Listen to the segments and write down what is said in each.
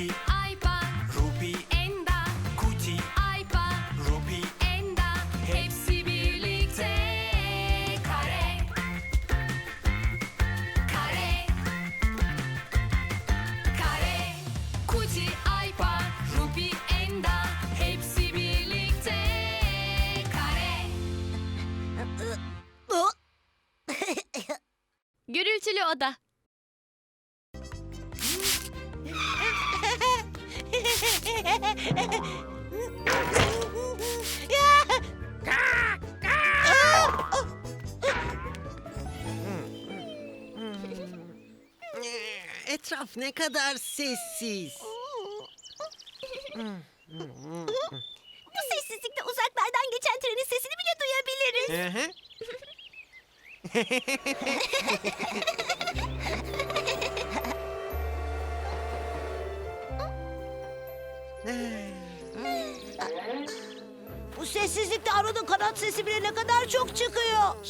Kuti, Aypa, Ruby, Enda, Kuti, Aypa, Ruby, Enda. Hepsi birlikte. Kare. Kare. Kare. Kuti, Aypa, Ruby, Enda. Hepsi birlikte. Kare. Gürültülü oda. Etraf ne kadar sessiz. Bu sessizlikte uzaklardan geçen trenin sesini bile duyabiliriz. Hı hı. Bu sessizlikte arının kanat sesi bile ne kadar çok çıkıyor.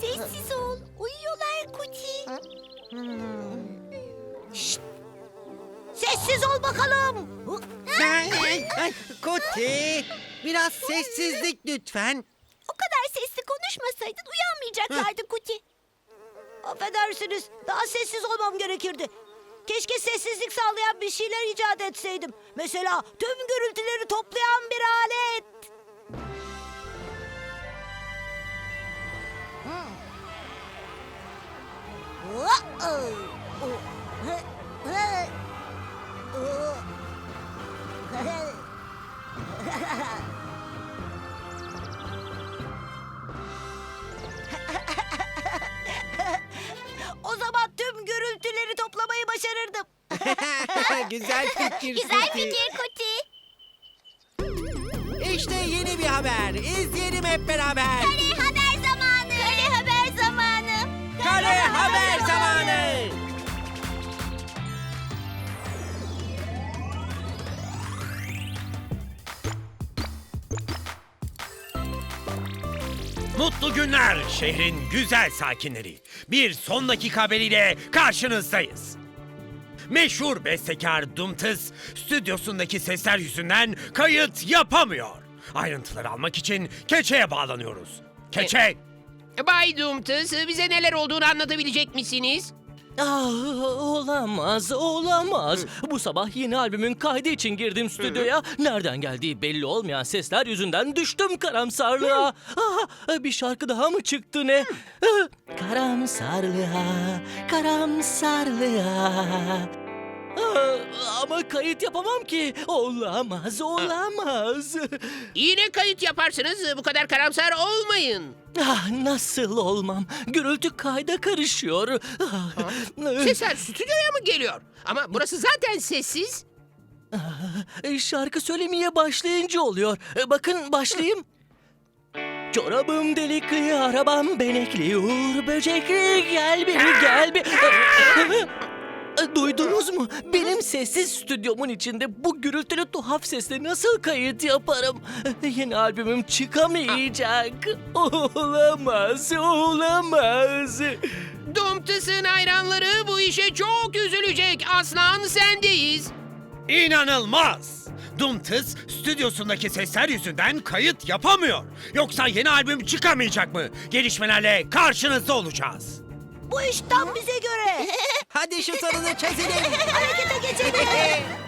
Sessiz ol. Uyuyorlar Kuti. Şşt. Sessiz ol bakalım. Ay, ay, ay, Kuti, biraz sessizlik lütfen. O kadar sesli konuşmasaydın uyanmayacaklardı Kuti. Affedersiniz. Daha sessiz olmam gerekirdi. Keşke sessizlik sağlayan bir şeyler icat etseydim. Mesela tüm gürültüleri toplayan bir alet. Fikir Güzel Kuti. fikir Kuti. İşte yeni bir haber. İzleyelim hep beraber. Kare haber zamanı. Kare haber zamanı. Kare haber zamanı. Mutlu günler şehrin güzel sakinleri. Bir son dakika haberiyle karşınızdayız. Meşhur bestekar Dumtız stüdyosundaki sesler yüzünden kayıt yapamıyor. Ayrıntıları almak için Keçe'ye bağlanıyoruz. Keçe, Bay Dumtız, bize neler olduğunu anlatabilecek misiniz? Ah, olamaz, olamaz. Bu sabah yeni albümün kaydı için girdim stüdyoya. Nereden geldiği belli olmayan sesler yüzünden düştüm karamsarlığa. Ah, bir şarkı daha mı çıktı ne? Ah, Karamsarlığa, karamsarlığa. Ah, Ama kayıt yapamam ki. Olamaz, olamaz. Yine kayıt yaparsınız, bu kadar karamsar olmayın. Ah, nasıl olmam? Gürültü kayda karışıyor. Ah, Sesler stüdyoya mı geliyor? Ama burası zaten sessiz. E, Şarkı söylemeye başlayınca oluyor. E, Bakın başlayayım. Çorabım delikli, arabam benekli, uğur böcekli, gel bir gel bir... E, Duydunuz mu? Benim sessiz stüdyomun içinde bu gürültülü tuhaf sesle nasıl kayıt yaparım? E, Yeni albümüm çıkamayacak. Olamaz, olamaz. Dumtız'ın hayranları bu işe çok üzülecek. Aslan sendeyiz. inanılmaz. Dumtız stüdyosundaki sesler yüzünden kayıt yapamıyor. Yoksa yeni albüm çıkamayacak mı? Gelişmelerle karşınızda olacağız. Bu iş tam bize göre. Hadi şu sorunu çözelim. Harekete geçelim.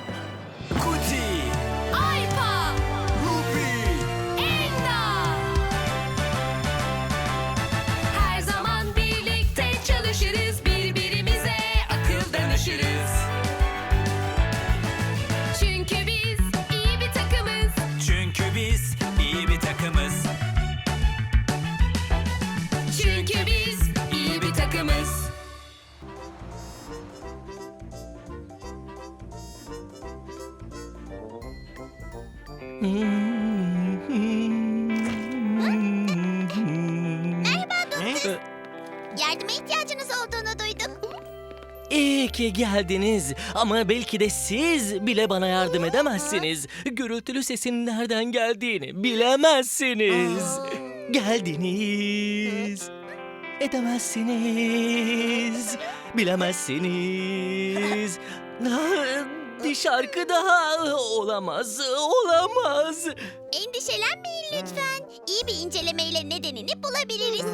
İyi ki geldiniz ama belki de siz bile bana yardım edemezsiniz. Gürültülü sesin nereden geldiğini bilemezsiniz. Geldiniz. Edemezsiniz. Bilemezsiniz. Hadi şarkı daha olamaz, olamaz. Endişelenmeyin lütfen. İyi bir incelemeyle nedenini bulabiliriz.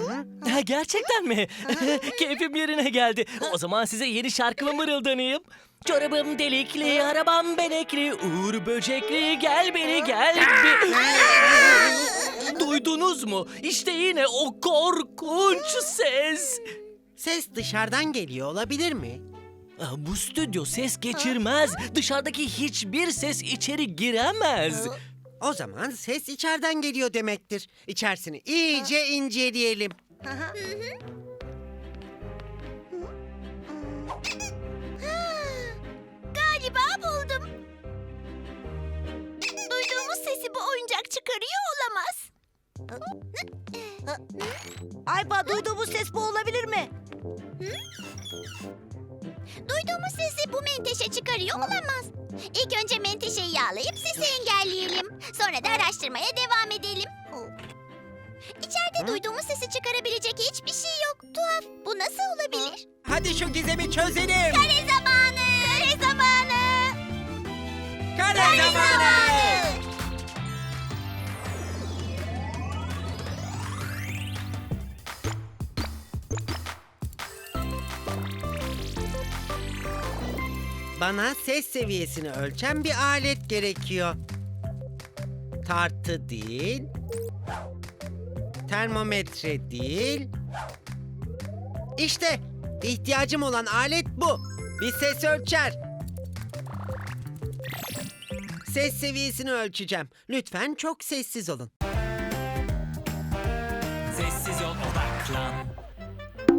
Ha, gerçekten mi? Keyfim yerine geldi. O zaman size yeni şarkımı mırıldanayım. Çorabım delikli, arabam benekli, uğur böcekli, gel beni gel. bi- Duydunuz mu? İşte yine o korkunç ses. Ses dışarıdan geliyor olabilir mi? Ah, Bu stüdyo ses geçirmez. Dışarıdaki hiçbir ses içeri giremez. O zaman ses içeriden geliyor demektir. İçerisini iyice inceleyelim. Galiba buldum. Duyduğumuz sesi bu oyuncak çıkarıyor olamaz. Aypa duyduğumuz ses bu olabilir mi? Duyduğumuz sesi bu menteşe çıkarıyor olamaz. İlk önce menteşeyi yağlayıp sesi engelleyelim. Sonra da araştırmaya devam edelim. İçeride duyduğumuz sesi çıkarabilecek hiçbir şey yok. Tuhaf. Bu nasıl olabilir? Hadi şu gizemi çözelim. Kare zamanı! Kare zamanı! Kare zamanı. Bana ses seviyesini ölçen bir alet gerekiyor. Tartı değil. Termometre değil. İşte ihtiyacım olan alet bu. Bir ses ölçer. Ses seviyesini ölçeceğim. Lütfen çok sessiz olun. Sessiz ol odaklan.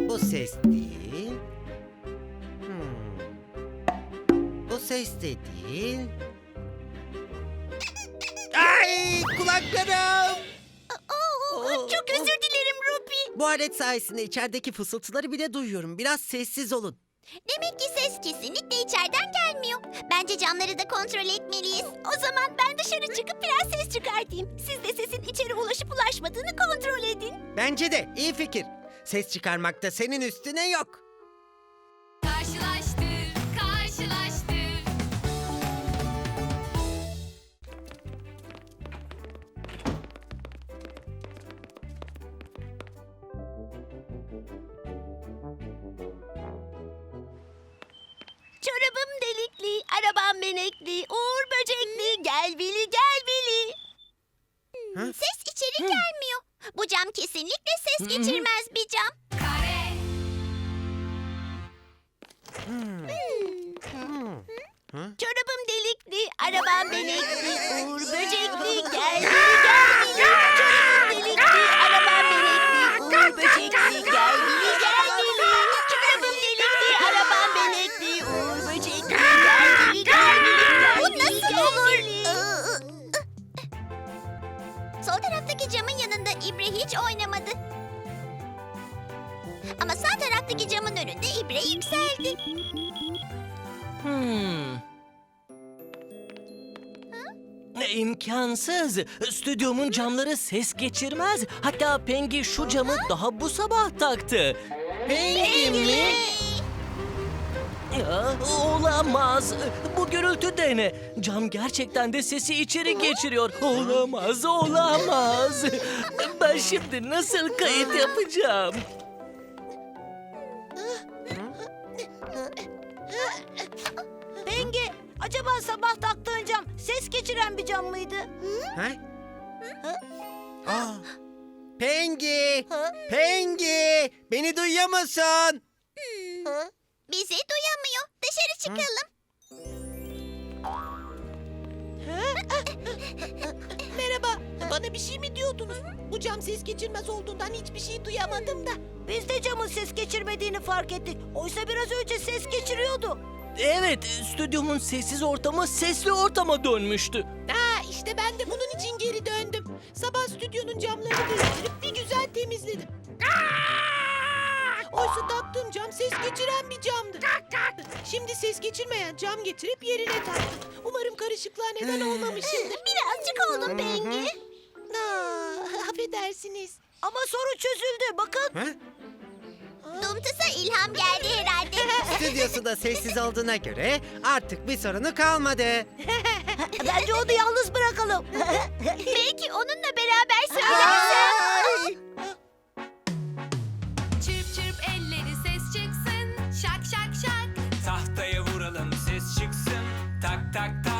Bu ses değil. Ses de değil. Ay kulaklarım. Oo, çok özür dilerim Rupi. Bu alet sayesinde içerideki fısıltıları bile duyuyorum. Biraz sessiz olun. Demek ki ses kesinlikle içeriden gelmiyor. Bence camları da kontrol etmeliyiz. O zaman ben dışarı çıkıp biraz ses çıkartayım. Siz de sesin içeri ulaşıp ulaşmadığını kontrol edin. Bence de iyi fikir. Ses çıkarmakta senin üstüne yok. Arabam benekli, uğur böcekli, gel bili gel bili. Hmm, Ses içeri gelmiyor. Bu cam kesinlikle ses geçirmez bir cam. Kare. Çorabım delikli, arabam benekli, uğur böcekli, gel bili gel bili. Taraftaki camın önünde İbre yükseldi. Hmm. Ne imkansız. Stüdyomun camları ses geçirmez. Hatta Pengi şu camı daha bu sabah taktı. Pengi mi? Ya, olamaz. Bu gürültü de ne? Cam gerçekten de sesi içeri geçiriyor. Olamaz, olamaz. Ben şimdi nasıl kayıt yapacağım? Acaba sabah taktığın cam ses geçiren bir cam mıydı? Ha? Aa. Pengi! Pengi! Beni duyuyor musun? Bizi duyamıyor. Dışarı çıkalım. Merhaba, bana bir şey mi diyordunuz? Bu cam ses geçirmez olduğundan hiçbir şey duyamadım da. Biz de camın ses geçirmediğini fark ettik. Oysa biraz önce ses geçiriyordu. Evet, stüdyomun sessiz ortamı sesli ortama dönmüştü. Ha, işte ben de bunun için geri döndüm. Sabah stüdyonun camlarını değiştirip bir güzel temizledim. Oysa taktığım cam ses geçiren bir camdı. Şimdi ses geçirmeyen cam getirip yerine taktım. Umarım karışıklığa neden olmamışımdır. Birazcık oldum Pengi. Aa, affedersiniz. Ama soru çözüldü bakın. Ha? Dumtus'a ilham geldi herhalde. Stüdyosu da sessiz olduğuna göre artık bir sorunu kalmadı. Bence onu yalnız bırakalım. Belki onunla beraber söylersen. Çırp çırp elleri ses çıksın. Şak şak şak. Tahtaya vuralım ses çıksın Tak tak tak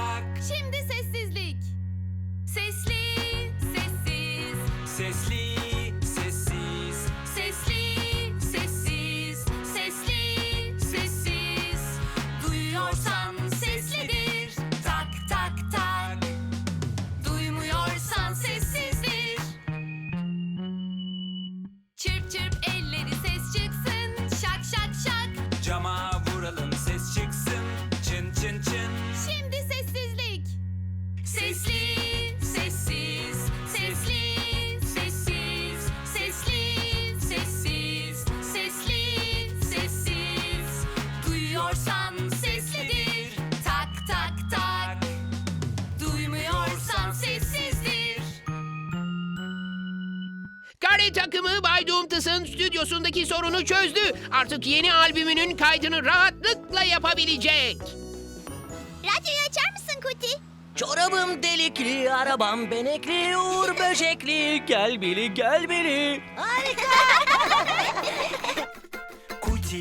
Takımı Bay Doomtus'un stüdyosundaki sorunu çözdü. Artık yeni albümünün kaydını rahatlıkla yapabilecek. Radyoyu açar mısın Kuti? Çorabım delikli, arabam benekli, uğur böcekli. Gel bili gel bili. Harika. Kuti